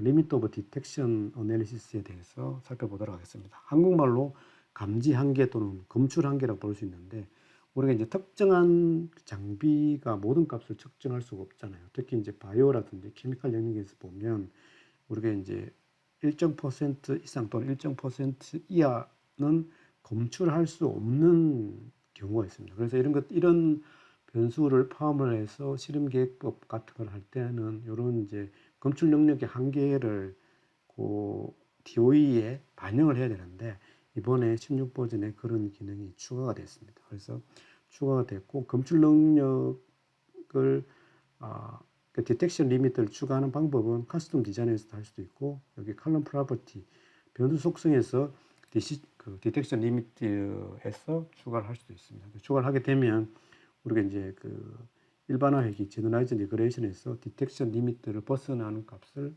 리미트 오브 디텍션 어널리시스에 대해서 살펴보도록 하겠습니다. 한국말로 감지 한계 또는 검출 한계라고 볼 수 있는데 우리가 이제 특정한 장비가 모든 값을 측정할 수가 없잖아요. 특히 이제 바이오라든지 케미칼 영역에서 보면 우리가 이제 일정 퍼센트 이상 또는 일정 퍼센트 이하는 검출할 수 없는 경우가 있습니다. 그래서 이런 것 이런 변수를 포함을 해서 실험 계획법 같은 걸 할 때는 이런 이제 검출 능력의 한계를 그 DOE에 반영을 해야 되는데 이번에 16 버전에 그런 기능이 추가가 됐습니다. 그래서 추가가 됐고 검출 능력을 아, 그 디텍션 리미트를 추가하는 방법은 커스텀 디자인에서도 할 수도 있고 여기 칼럼 프로퍼티 변수 속성에서 디시, 그 디텍션 리미트에서 추가를 할 수도 있습니다. 추가를 하게 되면 우리가 이제 그 일반화 회기 제너라이즈 리그레이션에서 디텍션 리미트를 벗어나는 값을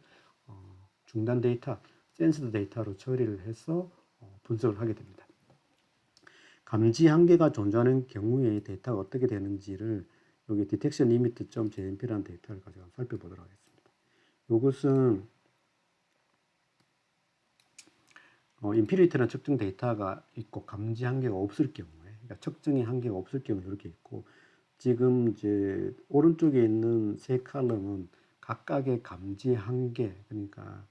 어, 중단 데이터, 센스드 데이터로 처리를 해서 어, 분석을 하게 됩니다. 감지 한계가 존재하는 경우에 데이터가 어떻게 되는지를 여기 디텍션 리미트.jmp라는 데이터를 가지고 살펴보도록 하겠습니다. 이것은 어, 인피니트라는 측정 데이터가 있고 감지 한계가 없을 경우에 그러니까 측정의 한계가 없을 경우에 이렇게 있고 지금 이제 오른쪽에 있는 세 칼럼은 각각의 감지 한계 그러니까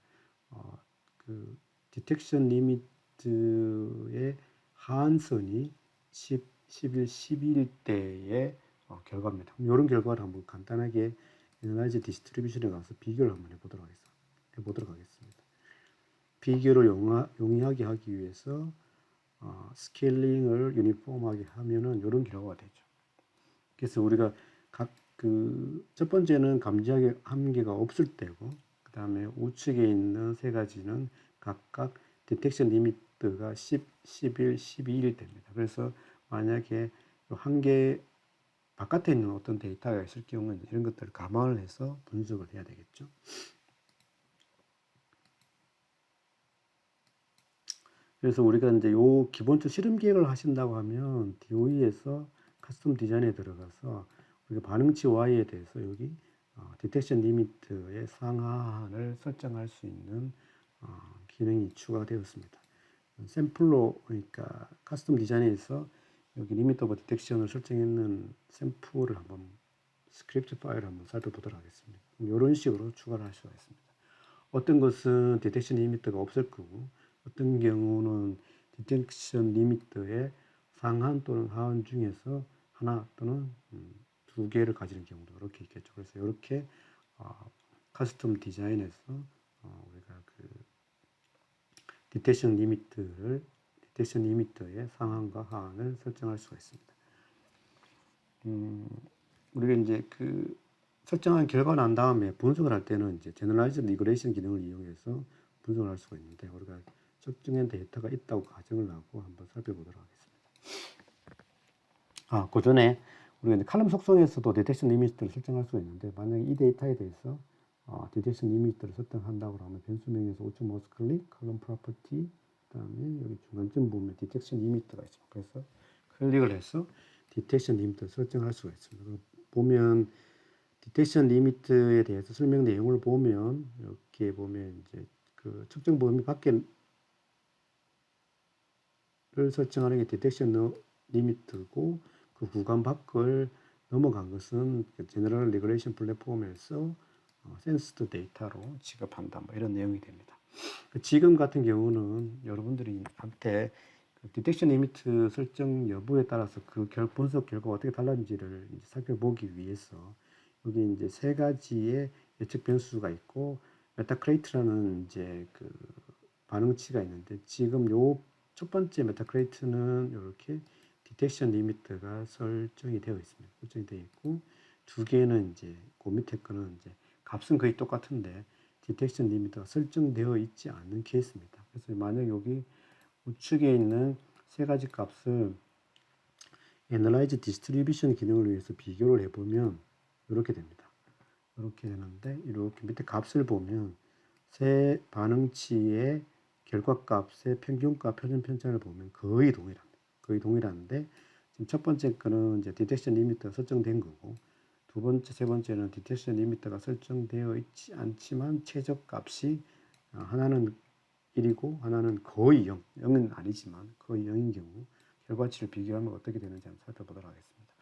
어, 그 디텍션 리미트의 하한선이 10, 11, 12일대의 어, 결과입니다. 이런 결과를 한번 간단하게 에너라이즈 디스트리뷰션에 가서 비교를 한번 해보도록 하겠습니다. 해보도록 하겠습니다. 비교를 용하, 용이하게 하기 위해서 어, 스케일링을 유니폼하게 하면은 이런 결과가 되죠. 그래서 우리가 각 그 첫 번째는 감지하기 한계가 없을 때고 그 다음에 우측에 있는 세 가지는 각각 디텍션 리미트가 10, 11, 12일 됩니다. 그래서 만약에 한계 바깥에 있는 어떤 데이터가 있을 경우에는 이런 것들을 감안을 해서 분석을 해야 되겠죠. 그래서 우리가 이제 요 기본적 실험 계획을 하신다고 하면 DOE에서 커스텀 디자인에 들어가서 우리가 반응치 Y에 대해서 여기 어, 디텍션 리미트의 상하한을 설정할 수 있는 어, 기능이 추가되었습니다. 샘플로 그러니까 커스텀 디자인에서 여기 리미트 오브 디텍션을 설정했는 샘플을 한번 스크립트 파일을 한번 살펴보도록 하겠습니다. 이런 식으로 추가를 할 수가 있습니다. 어떤 것은 디텍션 리미트가 없을 거고 어떤 경우는 디텍션 리미트의 상한 또는 하한 중에서 하나 또는 음, 두 개를 가지는 경우도 이렇게 있겠죠. 그래서 이렇게 어, 커스텀 디자인에서 어, 우리가 그 디텍션 리미트를 디텍션 리미터의 상한과 하한을 설정할 수가 있습니다. 음, 우리가 이제 그 설정한 결과 난 다음에 분석을 할 때는 이제 제너라이즈 리그레이션 기능을 이용해서 분석을 할 수가 있는데 우리가 측정한 데이터가 있다고 가정을 하고 한번 살펴보도록 하겠습니다. 아, 그 전에 우리가 칼럼 속성에서도 디텍션 리미트를 설정할 수가 있는데 만약에 이 데이터에 대해서 어, 디텍션 리미트를 설정한다고 하면 변수명에서 5점 모스 클릭, 칼럼 프로퍼티, 그다음에 여기 중간쯤 보면 디텍션 리미트가 있습니다. 그래서 클릭을 해서 디텍션 리미트 설정할 수가 있습니다. 보면 디텍션 리미트에 대해서 설명 내용을 보면 이렇게 보면 이제 그 측정 범위 밖에를 설정하는 게 디텍션 리미트고 그 구간 밖을 넘어간 것은 제너럴 리그레이션 플랫폼에서 어, 센스드 데이터로 지급한다. 뭐 이런 내용이 됩니다. 그 지금 같은 경우는 여러분들이 한테 그 디텍션 리미트 설정 여부에 따라서 그 결, 분석 결과가 어떻게 달라진지를 살펴보기 위해서 여기 이제 세 가지의 예측 변수가 있고 메타크레이트라는 이제 그 반응치가 있는데 지금 요 첫 번째 메타크레이트는 이렇게 디텍션 리미트가 설정이 되어 있습니다. 설정이 되어 있고 두 개는 이제 그 밑에 거는 이제 값은 거의 똑같은데 디텍션 리미터가 설정되어 있지 않는 케이스입니다. 그래서 만약 여기 우측에 있는 세 가지 값을 Analyze Distribution 기능을 위해서 비교를 해보면 이렇게 됩니다. 이렇게 되는데 이렇게 밑에 값을 보면 세 반응치의 결과값의 평균값 표준 편차를 보면 거의 동일합니다. 거의 동일한데 지금 첫 번째 거는 이제 디텍션 리미터가 설정된 거고 두 번째, 세 번째는 디텍션 리미터가 설정되어 있지 않지만 최저값이 어, 하나는 1이고 하나는 거의 0, 0은 아니지만 거의 0인 경우 결과치를 비교하면 어떻게 되는지 한번 살펴보도록 하겠습니다.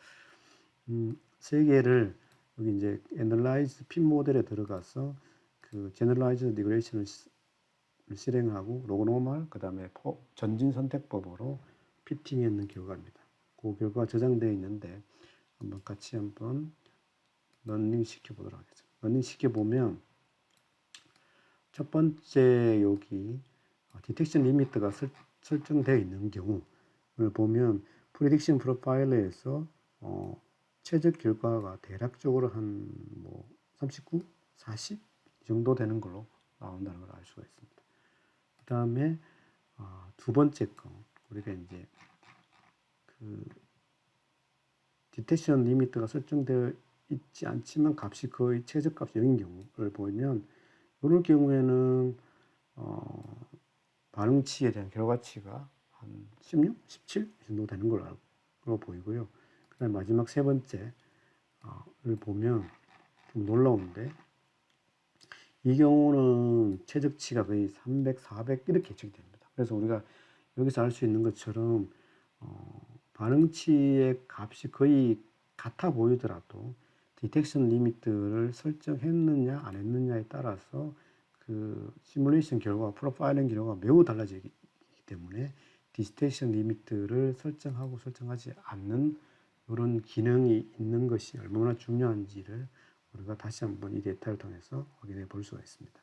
음, 세 개를 여기 이제 Analyze Fit 모델에 들어가서 그 Regression을 시- 실행하고 로그노멀 그다음에 포- 전진 선택법으로 피팅했는 결과입니다. 그 결과가 저장되어 있는데 한번 같이 한번 런닝 시켜 보도록 하겠습니다. 런닝 시켜 보면 첫 번째 여기 디텍션 리미트가 설, 설정되어 있는 경우를 보면 프리딕션 프로파일러에서 어, 최적 결과가 대략적으로 한 뭐 39, 40 이 정도 되는 걸로 나온다는 걸 알 수가 있습니다. 그 다음에 어, 두 번째 거 우리가 이제 그 디텍션 리미트가 설정되어 있지 않지만 값이 거의 최저값 0인 경우를 보면 이럴 경우에는 어, 반응치에 대한 결과치가 한 16, 17이 정도 되는 걸로 보이고요. 그다음 마지막 세 번째를 보면 좀 놀라운데 이 경우는 최적치가 거의 300, 400 이렇게 예측이 됩니다. 그래서 우리가 여기서 알 수 있는 것처럼 어, 반응치의 값이 거의 같아 보이더라도 디텍션 리미트를 설정했느냐 안 했느냐에 따라서 그 시뮬레이션 결과, 프로파일링 결과가 매우 달라지기 때문에 디스테이션 리미트를 설정하고 설정하지 않는 이런 기능이 있는 것이 얼마나 중요한지를 우리가 다시 한번 이 데이터를 통해서 확인해 볼 수가 있습니다.